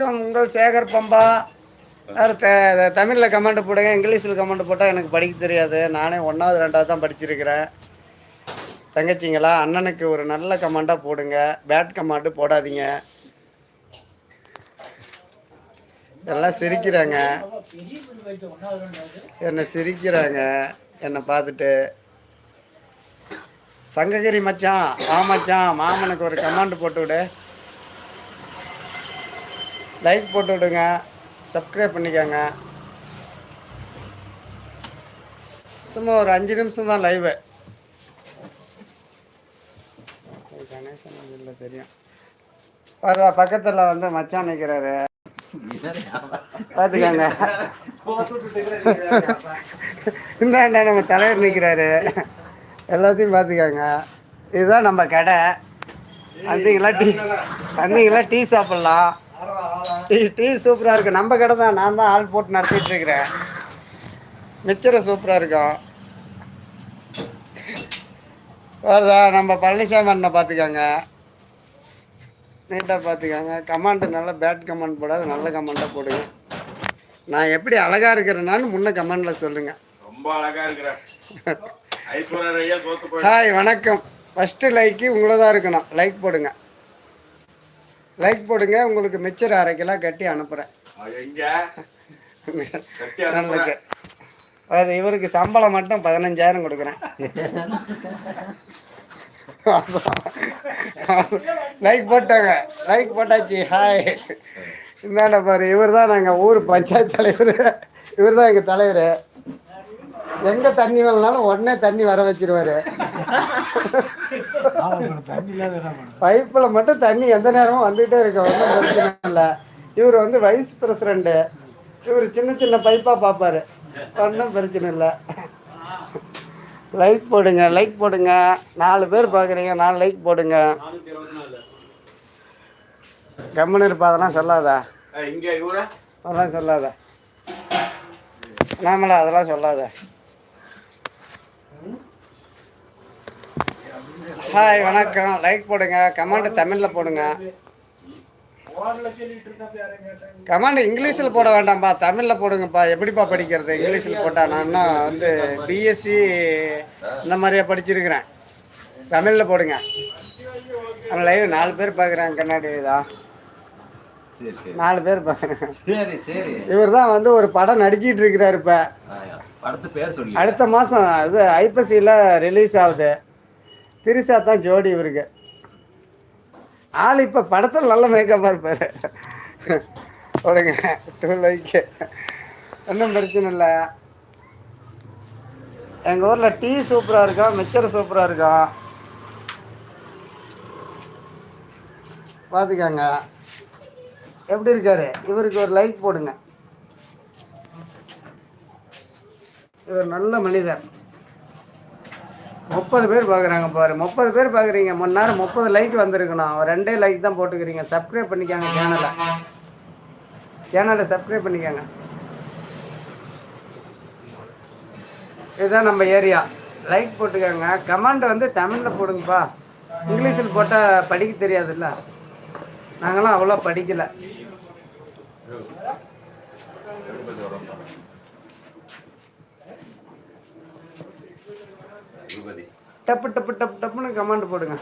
வணக்கம், உங்கள் சேகர் பம்பா. யார் த தமிழில் கமெண்ட் போடுங்க இங்கிலீஷில் கமெண்ட் போட்டால் எனக்கு படிக்க தெரியாது. நானே ஒன்றாவது ரெண்டாவது தான் படிச்சிருக்கிறேன். தங்கச்சிங்களா அண்ணனுக்கு ஒரு நல்ல கமெண்ட்டாக போடுங்க. பேட் கமெண்ட்டு போடாதீங்க. எல்லாம் சிரிக்கிறாங்க. என்னை சிரிக்கிறாங்க. என்னை பார்த்துட்டு. சங்ககிரி மச்சான் ஆ மச்சான் மாமனுக்கு ஒரு கமெண்ட் போட்டு விடு. லைக் போட்டு விடுங்க. சப்ஸ்கிரைப் பண்ணிக்கோங்க. சும்மா ஒரு அஞ்சு நிமிஷம் தான் லைவு கணேசன் இல்லை தெரியும். வர பக்கத்தில் வந்து மச்சான் நிற்கிறாரு பார்த்துக்கோங்க இந்தாண்டா நம்ம தலைவர் நிற்கிறாரு எல்லாத்தையும் பார்த்துக்கோங்க இதுதான் நம்ம கடை. வந்தீங்களா டீ வந்தீங்களா டீ சாப்பிட்லாம். டீ டீ சூப்பராக இருக்குது நம்ம கடை தான். நான் தான் ஆள் போட்டு நடத்திட்டு இருக்கிறேன். மிச்சரை சூப்பராக இருக்கும் வருதா? நம்ம பழனிசாமி அண்ணனை பார்த்துக்கோங்க. நீட்டாக பார்த்துக்கோங்க. கமெண்ட் நல்லா பேட் கமெண்ட் போடாது. நல்ல கமெண்ட்டாக போடுங்க. நான் எப்படி அழகாக இருக்கிறேனான்னு முன்ன கமெண்டில் சொல்லுங்கள் ரொம்ப அழகா இருக்கிற ஐஸ்வர்யா ஐயா தோத்து போய் ஹாய் வணக்கம். ஃபஸ்ட்டு லைக்கு உங்களை தான் இருக்கணும். லைக் போடுங்க. லைக் போடுங்க உங்களுக்கு மிச்சர் அரை கிலோ கட்டி அனுப்புகிறேன் நல்லது அது இவருக்கு சம்பளம் மட்டும் பதினஞ்சாயிரம் கொடுக்குறேன். லைக் போட்டாங்க. லைக் போட்டாச்சு. ஹாய் இந்தாண்ட பாரு இவர் தான் நாங்கள் ஊர் பஞ்சாயத்து தலைவர். இவர் தான் எங்கள் தலைவர். எங்கே தண்ணி வேணுனாலும் உடனே தண்ணி வர வச்சிருவாரு. பைப்பில் மட்டும் தண்ணி எந்த நேரமும் வந்துகிட்டே இருக்கு ஒன்றும் பிரச்சனை இல்லை. இவர் வந்து வைஸ் பிரசிடண்ட்டு இவர் சின்ன சின்ன பைப்பாக பார்ப்பாரு. ஒன்றும் பிரச்சனை இல்லை. லைக் போடுங்க லைக் போடுங்க. நாலு பேர் பார்க்குறீங்க நாலு லைக் போடுங்க. கம்மன் இருப்பா அதெல்லாம் சொல்லாதா? ஏய், இங்க இவர? அதெல்லாம் சொல்லாத. நாமளா அதெல்லாம் சொல்லாத. ஹாய் வணக்கம். லைக் போடுங்க. கமெண்ட் தமிழில் போடுங்க. கமெண்ட் இங்கிலீஷில் போட வேண்டாம்ப்பா. தமிழில் போடுங்கப்பா. எப்படிப்பா படிக்கிறது? இங்கிலீஷில் போட்டால் நான் இன்னும் வந்து பிஎஸ்சி இந்த மாதிரியா படிச்சிருக்கிறேன். தமிழில் போடுங்க. லைவ் நாலு பேர் பார்க்குறாங்க கண்ணாடி தான் நாலு பேர் பார்க்குறேன் இவர் தான் வந்து ஒரு படம் நடிச்சிட்டு இருக்கிறாரு இப்போ. அடுத்த மாதம் இது ஐப்பசியில் ரிலீஸ் ஆகுது. திரிசா தான் ஜோடி இவருக்கு. ஆள் இப்போ படத்தில் நல்ல மேக்கப்பாக இருப்பார். கொடுங்க டூ லைக்கு ஒன்றும் பிரச்சனை இல்லை. எங்கள் ஊரில் டீ சூப்பராக இருக்கும் மிச்சர் சூப்பராக இருக்கும் பார்த்துக்கோங்க எப்படி இருக்காரு? இவருக்கு ஒரு லைக் போடுங்க. இவர் நல்ல மனிதர். முப்பது பேர் பார்க்குறாங்க பாரு. முப்பது பேர் பார்க்குறீங்க மணி நேரம் முப்பது லைக் வந்திருக்கணும் ரெண்டே லைக் தான் போட்டுக்கிறீங்க. சப்ஸ்கிரைப் பண்ணிக்கோங்க சேனலை சேனலை சப்ஸ்கிரைப் பண்ணிக்கோங்க. இதுதான் நம்ம ஏரியா லைக் போட்டுக்கோங்க. கமெண்ட் வந்து தமிழில் போடுங்கப்பா. இங்கிலீஷில் போட்டால் படிக்க தெரியாதுல்ல. நாங்களாம் அவ்வளோ படிக்கலை. டப்பு டப்பு டப்பு டப்புன்னு கமெண்ட் போடுங்க.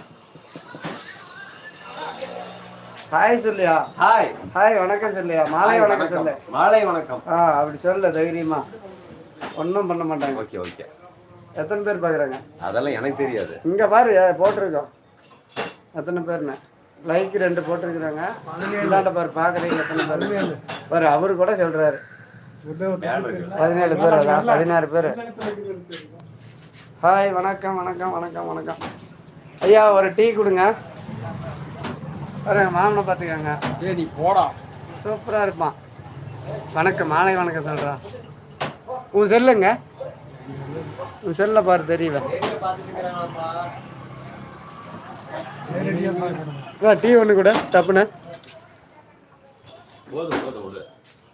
ஹாய் சொல்லியா? ஹாய் ஹாய் வணக்கம் சொல்லியா? மாலை வணக்கம் சொல்லு. மாலை வணக்கம். ஆ அப்படி சொல்லு தைரியமா. ஒன்றும் பண்ண மாட்டாங்க. ஓகே ஓகே எத்தனை பேர் பார்க்குறாங்க அதெல்லாம் எனக்கு தெரியாது. இங்கே பாரு போட்டிருக்கோம். எத்தனை பேர்ண்ணே லைக் ரெண்டு போட்டிருக்கிறாங்க. இந்தாண்ட பாரு பார்க்குறீங்க எத்தனை பேர். பாரு அவரு கூட சொல்கிறாரு. பதினேழு பேர் அதான் பதினாறு பேர். ஹாய் வணக்கம் வணக்கம் வணக்கம் வணக்கம். ஐயா ஒரு டீ கொடுங்க. பாருங்க மாமனை பார்த்துக்கோங்க. நீ போடா. சூப்பராக இருப்பான். வணக்கம் மாலை வணக்கம் சொல்கிறான் உன் செல்லுங்க உன் செல்ல பாரு தெரியல டீ ஒன்று கூட டப்புன்னு.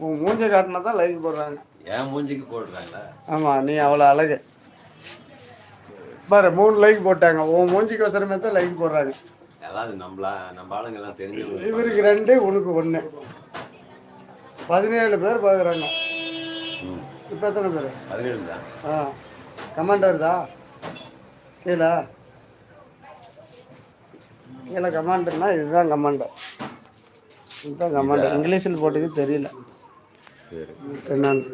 உன் மூஞ்ச காட்டினா தான் லைக் போடுறாங்க. என் மூஞ்சிக்கு போடுறாங்களா? ஆமாம் நீ அவ்வளோ அழகு. பாரு மூணு லைக் போட்டாங்க. உன் மூஞ்சிக்கு அவசரமே தான் லைக் போடுறாங்க எல்லாம் அது நம்மளா நம்ம ஆளுங்க எல்லாம் இவருக்கு ரெண்டு உனக்கு ஒன்று பதினேழு பேர் பார்க்குறாங்க இப்போ எத்தனை பேர்? பதினேழு தான் ஆ. கமாண்ட் வருதா? கீழே. கீழே கமாண்டுன்னா இதுதான் கமாண்டு. இதுதான் கமாண்டு. இங்கிலீஷில் போட்டுக்கு தெரியல. சரி. என்னன்னு.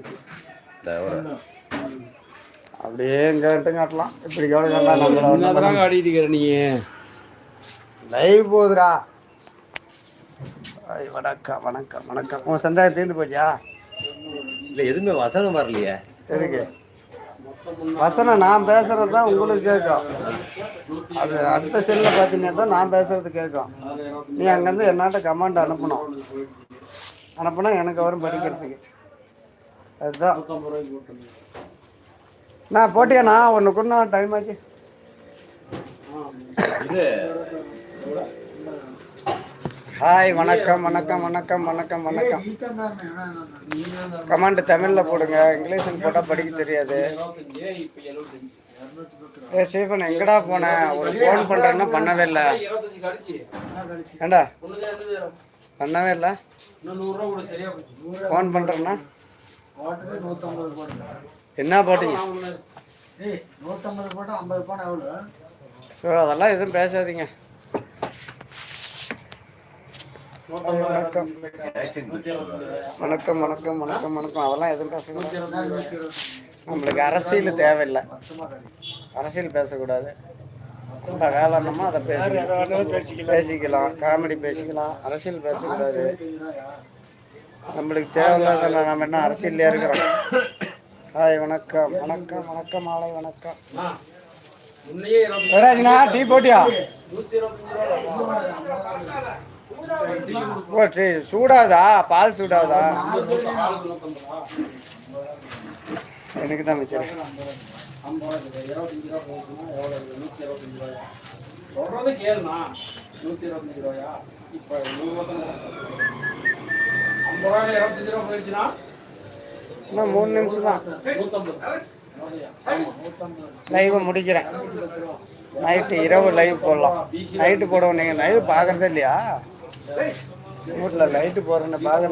அப்படியே எங்கிட்ட காட்டலாம். இப்படி காட்டலாம் ஆடிட்டு இருக்கிற நீ? லைவ் போகுதுடா. ஐய், வணக்கம் வணக்கம் வணக்கம். உன் சந்தேகம் தீர்ந்து போச்சா இல்லை எதுவுமே வசனம் வரலையே. எதுக்கு? வசனம் நான் பேசுறது தான் உங்களுக்கு கேட்கும். அது அடுத்த செல்லில் பார்த்தீங்கன்னா தான் நான் பேசுறது கேட்கும். நீ அங்கேருந்து என்னாட்ட கமாண்ட் அனுப்பணும். அனுப்புனா எனக்கு வரும் படிக்கிறதுக்கு. அதுதான். நான் போட்டியாண்ணா ஒன்று கொண்டா டைம் ஆச்சு. ஹாய் வணக்கம் வணக்கம் வணக்கம் வணக்கம் வணக்கம். கமாண்ட் தமிழில் போடுங்க இங்கிலீஷில் போட்டால் படிக்க தெரியாது. ஏ ஸ்டீஃபன் எங்கடா போனேன் ஒரு ஃபோன் பண்ணுறேன்னா பண்ணவே இல்லை. ஏண்டா? பண்ணவே இல்லை? ஃபோன் பண்ணுறேன்னா என்ன போட்டீங்க நூற்றம்பது போட்டு ஐம்பது போன எவ்வளோ ஸோ அதெல்லாம் எதுவும் பேசாதீங்க. வணக்கம். வணக்கம் வணக்கம் வணக்கம் வணக்கம். அதெல்லாம் எதுவும் பேசக்கூடாது. நம்மளுக்கு அரசியல் தேவையில்லை. அரசியல் பேசக்கூடாது. நம்ம வேலை என்னமோ அதை பேசிக்கலாம் பேசிக்கலாம். காமெடி பேசிக்கலாம். அரசியல் பேசக்கூடாது. நம்மளுக்கு தேவையில்லாத நம்ம என்ன அரசியல்லையே இருக்கிறோம்? ஹாய் வணக்கம். வணக்கம் வணக்கம் மாலை வணக்கம். வரராஜனா டீ போட்டியா? ஓ சரி சூடாதா? பால் சூடாதா? எனக்கு தான் மிச்சம். ரூபாயா சொல்றதை கேளுண்ணா. நூத்தி இருபத்தஞ்சு ரூபாயா? இப்ப நூறு ஐம்பது ரூபாய் இருபத்தஞ்சு ரூபா போயிடுச்சுன்னா இன்னும் மூணு நிமிஷம் தான். லைவை முடிக்கிறேன். நைட்டு இரவு லைவ் போடலாம். நைட்டு போடுவோம் நீங்கள் லைவ் பார்க்குறதே இல்லையா? வீட்டில் லைட்டு போடுறேன்னு பார்க்குறேன்